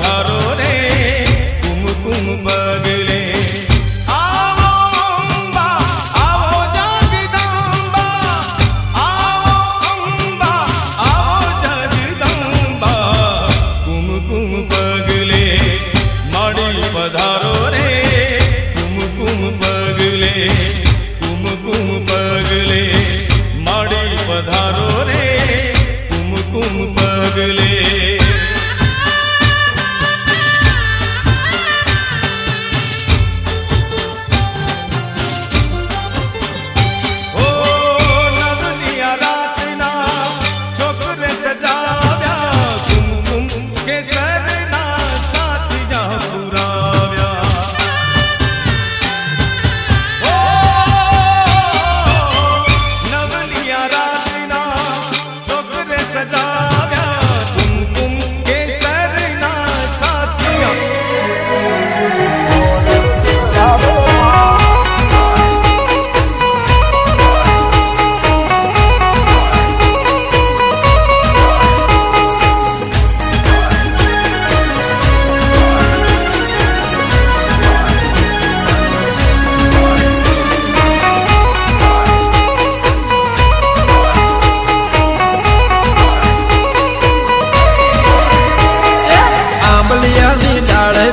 ધરો રે કુમકુમ પગલે પધારો રે કુમ કુમ પગલે કુમ કુમ પગલે માડી પધારો રે કુમ કુમ પગલે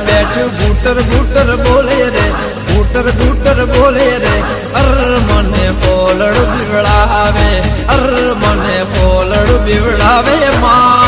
ગાયું ઘૂટર ઘૂટર બોલે રે, ઘૂટર ઘૂટર બોલે રે. અર મને પોલડ બીવડાવે અર મને પોલડ બીવડાવે માં.